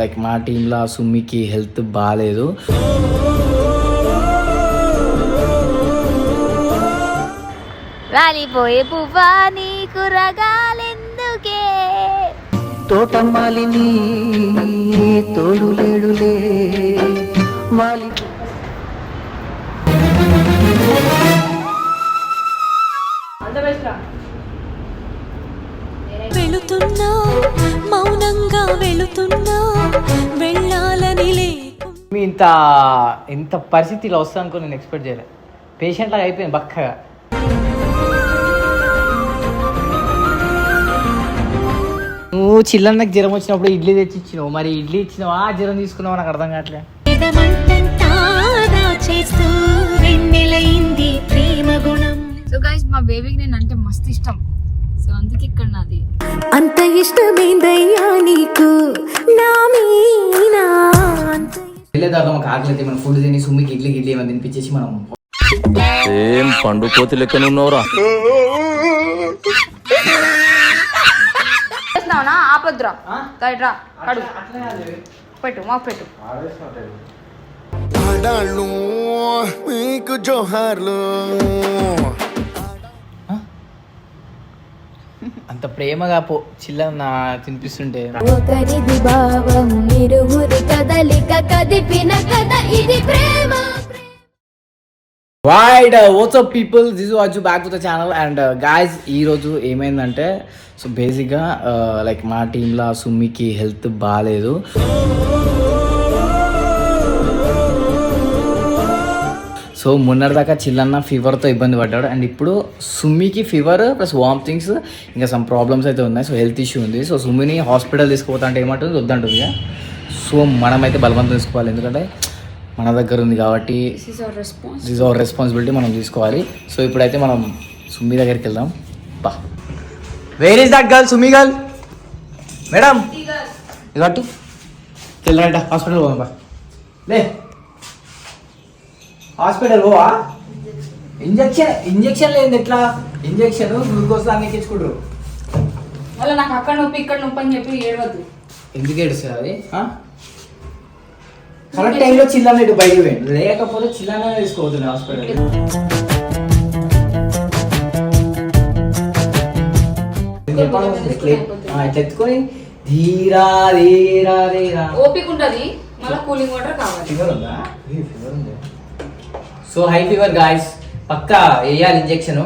Like మా టీంలో సుమ్మికి health బాగాలేదు రాలిపోయే పువ్వా నీకు రగాలెందుకే? తోటమాలిని తోడు లేడులే. వాలి వెళుతున్నా మౌనంగా వెళుతున్నా ఇంత ఇంత పరిస్థితి ఇలా వస్తుంది అనుకో నేను ఎక్స్పెక్ట్ చేయలేదు పేషెంట్ లాగా అయిపోయింది బక్కగా. నువ్వు చిల్లన్నకి జ్వరం వచ్చినప్పుడు ఇడ్లీ తెచ్చి ఇచ్చినావు మరి ఇడ్లీ ఇచ్చినావా? జ్వరం తీసుకున్నావా? నాకు అర్థం కావట్లే. సో గైస్ మా బేబీకి నేను అంటే మస్తు ఇష్టం. సో అందుకే ఇక్కడ నాది. అంత ఇష్టమేందయ్యా నీకు? వెళ్ళే తర్వాత మాకు ఆకలి అయితే మనం ఫుడ్ తిని సుమ్మికి ఇడ్లీ ఇడ్లీ ఏమైనా తినిపించేసి మనం ఏం పండు కోతి లెక్కనున్నావురా చేస్తున్నావునా? ఆపొద్దురా. రా. కడు. పెట్టు మాకు పెట్టు. మీకు జోహార్లు. అంత ప్రేమగా పో చిల్లన్న తినిపిస్తుంటే. ఒకరిది భావం ఇరువురి కదలిక కదిపిన కథ. ఇది ప్రేమ. Wide what's up people this watch back to the channel and guys uh, ఈ రోజు ఏమైందంటే సో బేసిక్గా లైక్ మా టీంలో సుమ్మికి హెల్త్ బాగాలేదు సో మొన్నటిదాకా చిల్లన్న ఫీవర్తో ఇబ్బంది పడ్డాడు. అండ్ ఇప్పుడు సుమ్మికి ఫీవర్ ప్లస్ వామిటింగ్స్ ఇంకా సమ్ ప్రాబ్లమ్స్ అయితే ఉన్నాయి. సో హెల్త్ ఇష్యూ ఉంది. సో సుమ్మిని హాస్పిటల్ తీసుకుపోతా అంటే ఏమంటుంది? వద్దంటుంది. సో మనమైతే బలవంతం తీసుకోవాలి. ఎందుకంటే మన దగ్గర ఉంది కాబట్టి దిస్ అవర్ రెస్పాన్సిబిలిటీ మనం తీసుకోవాలి. సో ఇప్పుడైతే మనం సుమ్మి దగ్గరికి వెళ్దాం. బా. Where is that girl Sumi girl madam ఇదట్టు వెళ్ళండి హాస్పిటల్ పోదాం బా. లే. హాస్పిటల్ పోవా? ఇంజక్షన్ ఇంజక్షన్ లేదు ఎట్లా? ఇంజక్షన్ గ్లూకోజ్ అన్ని ఎక్కించుకుంటారు మళ్ళీ నాకు అక్కడ నొప్పి ఇక్కడ నొప్పి అని చెప్పి ఏడవద్దు. ఎందుకు ఏడుస్తుంది అది? కరెక్ట్ టైంలో చిల్లన్న ఇటు బయటకు పోయింది లేకపోతే చిల్లన్న తీసుకోవద్దు హాస్పిటల్ ఎత్తుకొని ధీరా ధీరా ధీరా ఓపిక ఉంటది. మళ్ళీ కూలింగ్ వాటర్ కావాలి. ఫీవర్ ఉందా? ఫీవర్ ఉంది? సో హై ఫీవర్ గాయస్ పక్కా వేయాలి ఇంజెక్షన్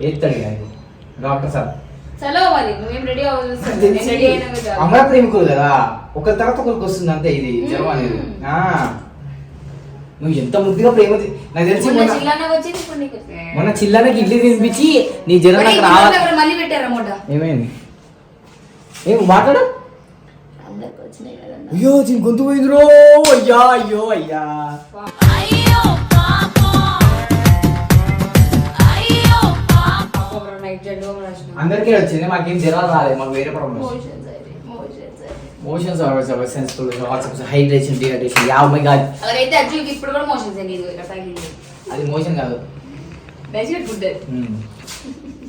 వేస్తాడు గాయ డాక్టర్ సార్. చలో మరి నువ్వేం రెడీ అవ్వాలి రెడీ అయినా అమర ప్రేమికులు కదా. ఒకరి తర్వాత ఒకరికి వస్తుంది అంతే ఇది. జ్వరం అనేది. ఆ. నువ్వు ఎంత ముద్దుగా ప్రేమ నాకు తెలిసి మొన్న చిల్లనకి ఇడ్లీ తినిపించి నీ జ్వరం నాకు రావాలి ఏమైంది? ఏం మాట్లాడు. అయ్యో దీని గొంతు పోయింది రో అయ్యా అయ్యో. అయ్యా నైట్ జెడ్ రాసిన అందరికీ వచ్చింది మాకేం జ్వరాలు రాలేదు మాకు వేరే problem motions motions are are sensible what's up hydration dehydration yeah my god అలాగైతే అర్జున్కి ఇప్పుడు కూడా మోషన్స్ నీకు ఇక్కడ తగిలింది అది మోషన్ కాదు. బెస్ట్ ఫుడ్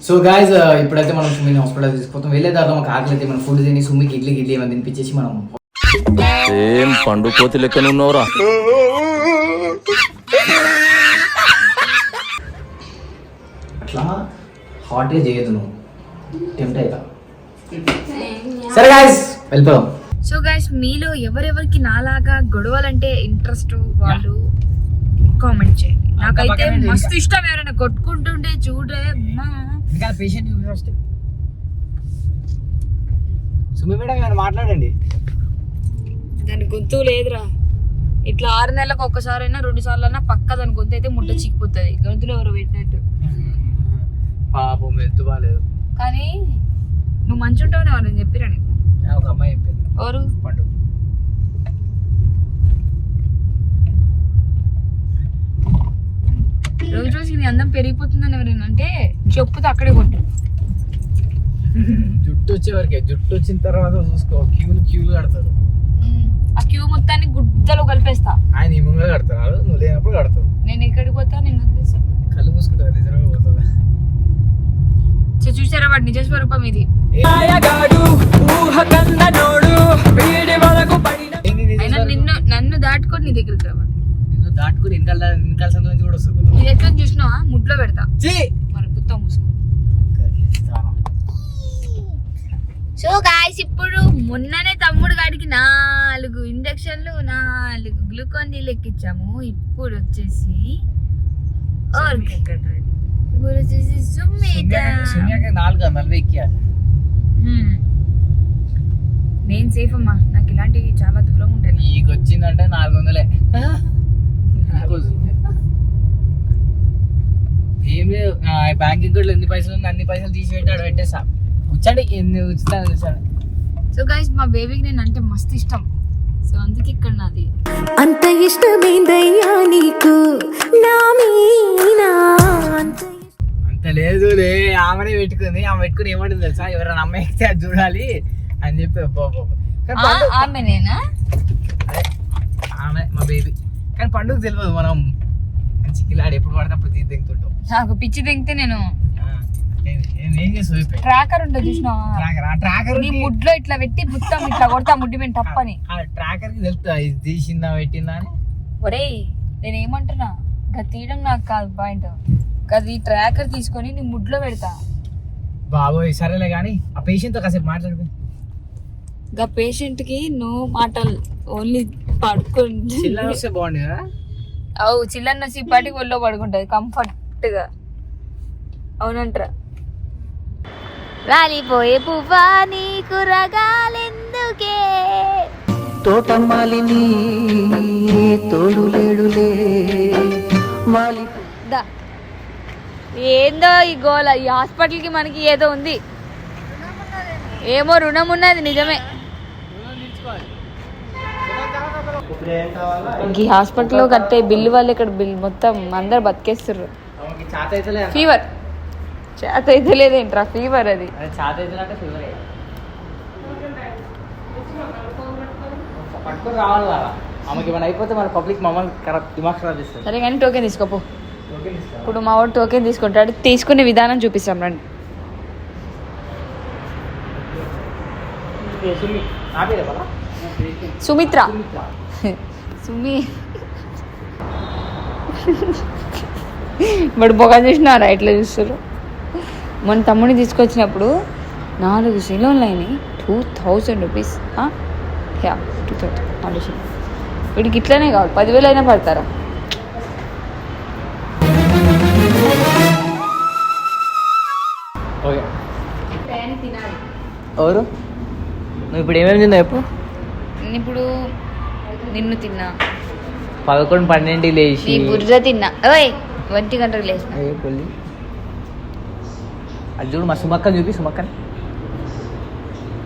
సో గాయస్ ఇప్పుడైతే మనం సుమ్మిని హాస్పిటల్ తీసుకుపోతాం. వెళ్ళే తర్వాత మాకు ఆకలి అయితే మనం ఫుడ్ తిని సుమ్మికి ఇడ్లీ ఇడ్లీ ఏమైనా తినిపించేసి మనం ఏం పండు కోతి లెక్కనున్నావురా అట్లా? హాట్గా చేయొద్దు నువ్వు. టెంప్ట్ అవుతా. సరే గాయస్ వెళ్ళిపోదాం. సో గైస్ మీలో ఎవరెవరికి నాలాగా గొడవలంటే ఇంట్రెస్ట్ వాళ్ళు కామెంట్ చేయండి. నాకైతే మస్తు ఇష్టం ఎవరైనా కొట్టుకుంటుంటే చూడే అమ్మా. ఇంకా పేషెంట్ ఫస్ట్ సుమ్మి మేడం ఏమైనా మాట్లాడండి. దాని గొంతు లేదురా. ఇట్లా ఆరు నెలలకు ఒక్కసారైనా రెండు సార్లు అయినా పక్క దాని గొంతు అయితే ముట్ట చిక్కిపోతుంది. గొంతులో ఎవరు పెట్టినట్టు. పాపం ఎత్తు బాగాలేదు కానీ నువ్వు మంచి ఉంటావు ఎవరు చెప్పిరా నీకు. ఒక అమ్మాయి చెప్పింది. ఎవరు? పండు. రోజు రోజుకి నీ అందం పెరిగిపోతుందని ఎవరైనా అంటే చెప్పుతో అక్కడే కొట్టు. జుట్టు వచ్చే వరకే జుట్టు వచ్చిన తర్వాత చూసుకో క్యూలు క్యూలు కడతారు. ఆ క్యూ మొత్తాన్ని గుడ్డలో కలిపేస్తా. ఆయన ఈ ముంగలు కడతారు నువ్వు లేనప్పుడు కడతారు. నేను ఎక్కడికి పోతా నేను కళ్ళు మూసుకుంటారు నిజంగా పోతుంది సో చూసారా వాడి నిజ స్వరూపం ఇది? అయినా నిన్ను నన్ను దాటుకొని నీ దగ్గరికి రావాలి నిన్ను దాటుకుని వెనకాల వెనకాల సందు నుంచి కూడా వస్తుంది ఇది ఎట్లా చూసినావా? ముడ్లో పెడతా. మరి పుత్తం మూసుకో. సో గాయస్ ఇప్పుడు మొన్ననే తమ్ముడు గాడికి నాలుగు ఇంజక్షన్లు నాలుగు గ్లూకోన్ డి ఎక్కించాము ఇప్పుడు వచ్చేసి ఓర్క్. ఇప్పుడు వచ్చేసి సుమిత నాలుగు వందలు ఎక్కియాలి నేను సేఫ్ అమ్మా నాకు ఇలాంటివి చాలా దూరం ఉంటాయి నీకు వచ్చిందంటే నాలుగు వందలే ఏం లేదు బ్యాంక్ అకౌంట్లో ఎన్ని పైసలు ఉన్నాయి అన్ని పైసలు తీసి పెట్టాడు పెట్టేసా వచ్చాడు ఎన్ని ఉచితాలు చూసాడు సో గైస్ మా బేబీకి నేను అంటే మస్తు ఇష్టం సో అందుకే ఇక్కడ నాది అంత ఇష్టమేందయ్యా నీకు నా మీనా అంత అంత లేదు లే ఆమెనే పెట్టుకుంది. ఆమె పెట్టుకుని ఏమంటుంది తెలుసా? ఎవరైనా అమ్మాయి ఎక్కితే అది చూడాలి అని చెప్పి పండు- ఆమెనేనా? ఆమె మా బేబీ కానీ పండుగ తెలియదు మనం. మంచి కిలాడి ఎప్పుడు పడితే అప్పుడు తీసి దిగుతుంటాం నాకు పిచ్చి దిగితే నేను ఏం- చేసి ట్రాకర్ ఉంటుంది చూసినావా? ట్రాకర్ ఆ ట్రాకర్ నీ ముడ్లో ఇట్లా పెట్టి మొత్తం ఇట్లా కొడతా ముడ్డి మీద తప్పని ఆ ట్రాకర్కి తెలుస్తా ఇది తీసిందా పెట్టిందా అని. ఒరేయ్ నేను ఏమంటున్నా ఇంకా తీయడం నాకు కాదు పాయింట్. అది ట్రాకర్ తీసుకొని నీ ముడ్లో పెడతా. బాబోయ్ సరేలే కానీ ఆ పేషెంట్తో కాసేపు మాట్లాడుకో. గా పేషెంట్కి నో మాటలు ఓన్లీ పడుకుంది చిల్లర వస్తే బాగుంది కదా? అవు చిల్లన్న సిప్పాటికి ఒళ్ళో పడుకుంటది కంఫర్ట్గా అవునంటరా. రాలిపోయే పువ్వా నీకు రగాలెందుకే? తోటమాలిని తోడు లేడులే. దా. ఏందో ఈ గోల ఈ హాస్పిటల్కి మనకి ఏదో ఉంది. ఏమో రుణం ఉన్నది నిజమే ఈ హాస్పిటల్లో కట్టే బిల్లు వాళ్ళు ఇక్కడ బిల్ మొత్తం అందరు బతికేస్తారు ఫీవర్. చేత అయితే లేదేంట్రా ఫీవర్. అది సరే కానీ టోకెన్ తీసుకోపో. ఇప్పుడు మా వాడు టోకెన్ తీసుకుంటాడు. తీసుకునే విధానం చూపిస్తాం రండి. సుమిత్ర. సుమి. ఇప్పుడు పొగ చూసినారా? ఎట్లా చూస్తారు మన తమ్ముడిని తీసుకొచ్చినప్పుడు నాలుగు అయినాయి. Two thousand rupees yeah two thousand నాలుగు వీడికి ఇట్లానే కావాలి. పదివేలు అయినా పడతారా? ఎవరు? నువ్వు ఇప్పుడు ఏమేమి తిన్నావు చెప్పు. నేను ఇప్పుడు నిన్ను తిన్నా. పదకొండు పన్నెండు లేచి. బుర్ర తిన్నా. ఓయ్ ఒంటి గంటకు లేచిన. ఏ పొల్లి అది చూడు మా సుమక్కని చూపి సుమక్కని.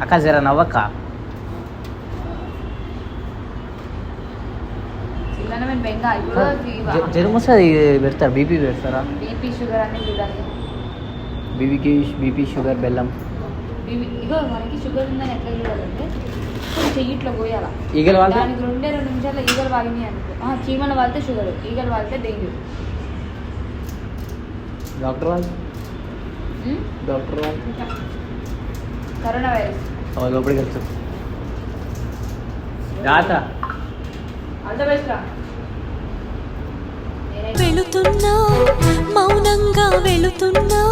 అక్క జర నవ్వక్క. చిల్లనమైన బెంగ? ఇప్పుడు జ- జ్వరం వస్తుంది పెడతారు? బీపీ పెడతారా? బీపీ షుగర్ అన్ని చూడాలి బీపీకి బీపీ షుగర్ బెల్లం. ఇగో మనకి షుగర్ ఉందని ఎట్లా చూడాలంటే కొంచెం చెయ్యిట్లో పోయాల. ఈగల దానికి రెండే రెండు నిమిషాలు ఈగలు వాగినాయి అనుకో. ఆ, చీమల వాళ్తే షుగర్ ఈగలు వాళ్తే డెంగ్యూ. డాక్టర్ వాళ్ళు? డాక్టర్ వాళ్ళు? Corona virus. లోపలికి బెస్ట్ రా. వెళుతున్నా మౌనంగా వెళుతున్నా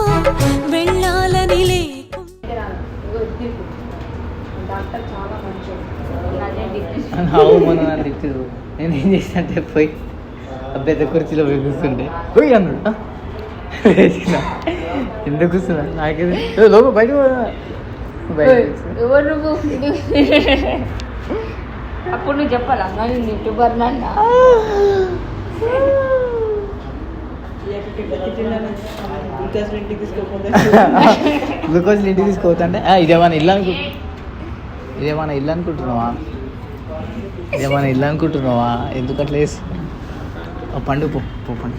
డాక్టర్ చాలా మొన్న నన్ను తిట్టిరు నేను ఏం పోయి పెద్ద కుర్చీలో పోయి కూర్చుంటే పోయి అన్నాడు. ఎందుకు కూర్చున్నా? నాకేది "ఏ, లోపల బయట బయట ఎవరు నువ్వు? అప్పుడు నువ్వు చెప్పాలా? నేను యూట్యూబర్ నాన్న గ్లూకోజ్ ఇంటికి తీసుకోవద్దంటే "ఆ, ఇదేమన్నా ఇల్లు అనుకు ఇదేమైనా ఇల్లు అనుకుంటున్నావా? ఇదేమైనా ఇల్లు అనుకుంటున్నావా? ఎందుకు అట్లా వేసి ఓ పండు పో పండు.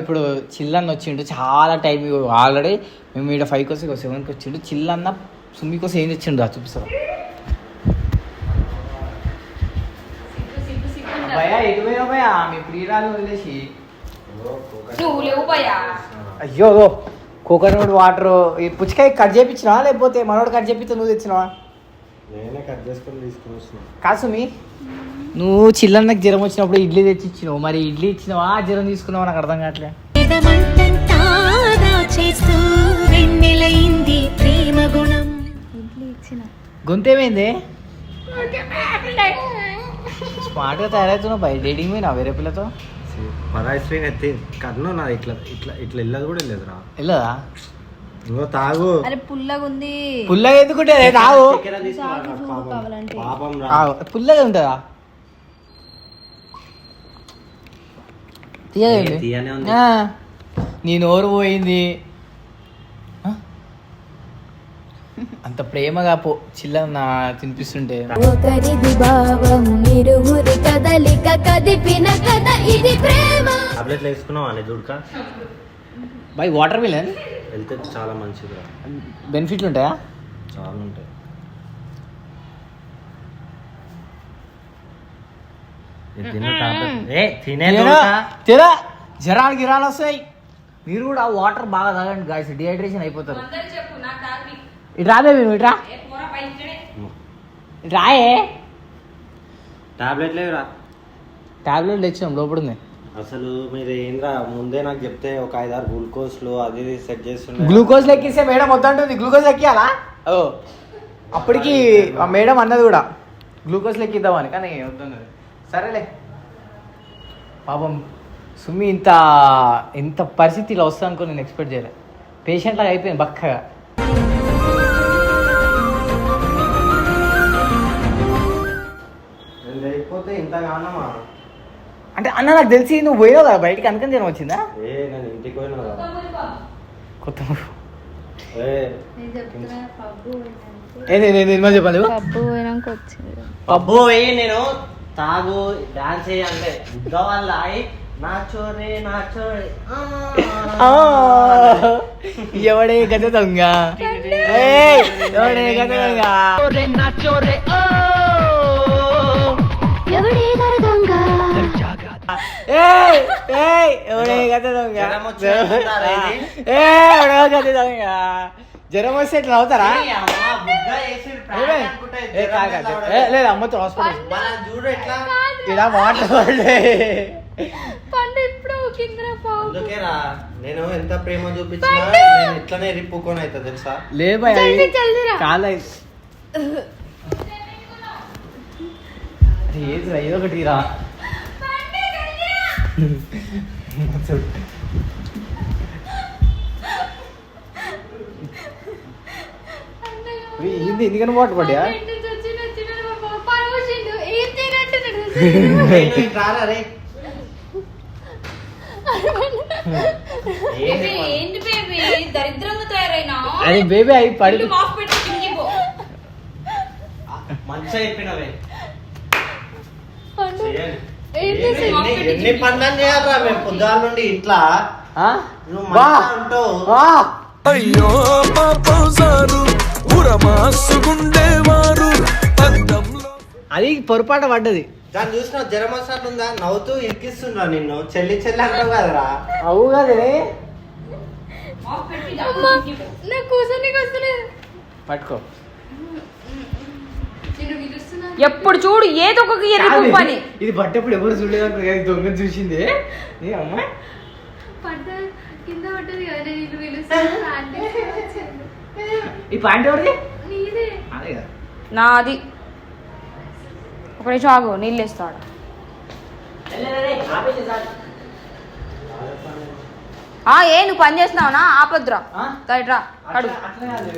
ఇప్పుడు చిల్లన్న వచ్చిండు చాలా టైం ఆల్రెడీ మేము ఇక్కడ ఫైవ్కి వస్తే సెవెన్కి వచ్చిండు. చిల్లన్న సుమ్మి కోసం ఏం తెచ్చిండు రా భయా ఎటు పోయినా భయా? మీ ప్రియురాలు వదిలేసి. నువ్వు లేవు పోయా అయ్యో కోకోనట్ వాటర్. ఈ పుచ్చకాయ కట్ చేయించినావా లేకపోతే మనోడు కట్ చేపిస్తే నువ్వు తెచ్చినావా? నేనే కట్ చేసుకొని తీసుకుని వస్తున్నా కాదు సుమి నువ్వు చిల్లన్నకి జ్వరం వచ్చినప్పుడు ఇడ్లీ తెచ్చి ఇచ్చినావు మరి ఇడ్లీ ఇచ్చినావా? జ్వరం తీసుకున్నావా? నాకు అర్థం కావట్లే. గొంతేమైంది? స్మార్ట్గా తయారవుతున్నావు బయట డేటింగ్ పోయినా వేరే పిల్లతో? పరాయి శ్రీని ఎత్తి కన్ను నా ఇట్లా ఇట్లా ఇట్లా వెళ్ళదు కూడా వెళ్ళదురా వెళ్ళదా ఇంకో తాగు. అరే పుల్లగా ఉంది పుల్లగా ఎందుకుంటే తీసుకురా, పాపం. రా పుల్లగా ఉంటుందా. ఆ, నీ నోరు పోయింది ఆ? అంత ప్రేమగా పో చిల్లన్న తినిపిస్తుంటే. ఒకరిది భావం ఇరువురి కదలిక కదిపిన కథ ఇది ప్రేమ. టాబ్లెట్లు వేసుకున్నావా అని చూడక బై వాటర్ మిలన్ వెళ్తే చాలా మంచిదిరా బెనిఫిట్లు ఉంటాయా? చాలా ఉంటాయి. ఏ, తిను జ్వరాలు గిరాలు వస్తాయి. మీరు కూడా వాటర్ బాగా తాగండి గాయస్ డిహైడ్రేషన్ అయిపోతారు. ఇటు రాదే మీరు ఇటు రా. ఇటు రాయే. టాబ్లెట్ లేవురా. టాబ్లెట్ తెచ్చినాం లోపల ఉంది అసలు మీరు ఏంద్రా ముందే నాకు చెప్తే ఒక ఐదారు గ్లూకోజ్లు అది ఇది సెట్ చేస్తుండే. గ్లూకోజ్ లెక్కిస్తే మేడం వద్దంటుంది గ్లూకోజ్ ఎక్కియాలా ఓ. అప్పటికి ఆ మేడం అన్నది కూడా. గ్లూకోజ్ లెక్కిద్దామని కానీ వద్దన్నది సరేలే. పాపం సుమి ఇంత ఇంత పరిస్థితి ఇలా వస్తా అనుకో నేను ఎక్స్పెక్ట్ చేయలే. పేషెంట్ లాగా అయిపోయింది బక్కగా. ఇంతగానమా అంటే అన్న నాకు తెలిసి నువ్వు పోయినావు కదా బయటికి? అనుకని జనం వచ్చిందా? ఏ నేను ఇంటికి పోయినా కదా. కొత్త ఏ చెప్పాలి పప్పు పోయినాక. వచ్చింది. పబ్బు పోయి నేను తాగు డాన్స్ చేయి అంటే బుద్ధ వాళ్ళ ఆయి నా చోరే నా చోరే. ఆ, ఎవడే గత దొంగ? ఎవడే గత దొంగ? ఎవడే జ్వరం వస్తే ఇట్లా అవుతారా లేదు అమ్మతో హాస్పిటల్ ఎట్లా ఇలా మాట్లాడే పండు ఇప్పుడు కింద అందుకేరా నేను ఎంత ప్రేమ చూపించినా నేను ఇట్లనే రిప్పుకొని అవుతా తెలుసా లే భయ్ జల్దీ, జల్దీ రా. కాలే అరే ఏది రా, ఏదో ఒకటి రా ఏంది ఎందుకని వాటర్ పడ్డా బేబీ దరిద్రంగా అది పడి. మంచిగా చెప్పినవే ఎన్ని- పనులు చేయాలరా మేము పొద్దుగాల నుండి ఇంట్లో? నువ్వు! మంచిగా ఉంటావు! అయ్యో పాపం సారు ఉరమాసుగుండేవారు అద్దంలో అది పొరపాటు పడ్డది. దాన్ని చూసిన జ్వరం వస్తున్నట్టుందా నవ్వుతూ ఇరికిస్తుండ్రా నిన్ను. చెల్లి చెల్లి అంటావు కదరా. అవు కదే. నాకు వస్తలేదు పట్టుకో. ఎప్పుడు చూడు ఏదో ఒక ఎర్రి అని ఇది పట్టేప్పుడు ఎవరు చూడలేదు దొంగ చూసింది. కింద కదా నేను పిలుస్తాను ఈ పాయింట్ ఎవరిది? నీదే. అదే కదా. నాది. ఒక నిమిషం ఆగు నీళ్ళు వేస్తాడు. ఆ ఏ నువ్వు పని చేస్తున్నావునా? ఆపొద్దురా. ఆ? రా. కడు అట్లా- అట్లా కాదు.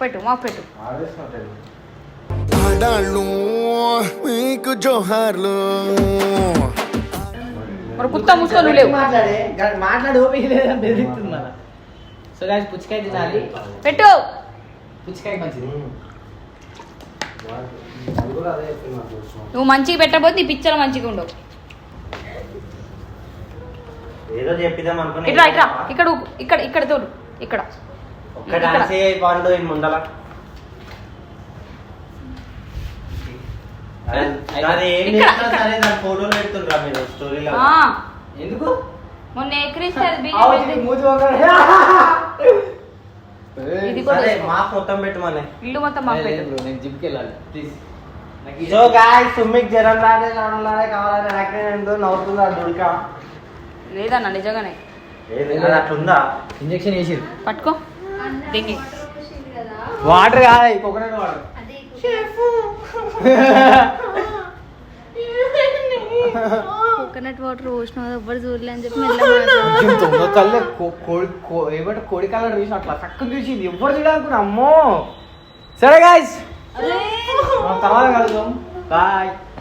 పెట్టు మాకు పెట్టు. ఆడాళ్ళు మీకు జోహార్లు. మరి కుత్త లేవు. మాట్లాడే మాట్లాడు బెదిరిస్తుంది మళ్ళా. సో గాయస్ పుచ్చకాయ తినాలి. పెట్టు. పుచ్చకాయ మంచిది. నువ్వు మంచిగా పెట్టబోతే నీ పిక్చర్ మంచిగా ఉండవు. ఏదో చెప్పిద్దాం అనుకుని ఇట్రా ఇట్రా ఇక్కడ. ఇక్కడ ఇక్కడ తోడు ఇక్కడ. ఒక్క డాన్స్ చేయి పండు ఈ ముందల అది ఏం ఇక్కడ, చేసినా ఇక్కడ. సరే దాని ఫోటోలు పెడుతుండ్రా మీరు స్టోరీలో. ఎందుకు? మొన్న మొత్తం పెట్టమని ఇల్లు మొత్తం మాకు పెట్టు. నేను జిమ్కి వెళ్ళాలి ప్లీజ్ సో సుమ్మికి జ్వరం కావాలని నవ్వుతుందా లేదన్న నిజంగానే. అట్లుందా? ఇంజెక్షన్ పట్టుకో. వాటర్ కాదు కోకోనట్ వాటర్ కోకోనట్ వాటర్ పోసిన ఎవ్వరు చూడలే అని చెప్పి కళ్ళే కోడి కో- ఏమంటే కోడి కలర్ చూసి అట్లా చక్కగా చూసింది. ఎవరు చూడాలనుకున్నా? అమ్మో! సరే గాయస్ తర్వాత కలుద్దాం. బాయ్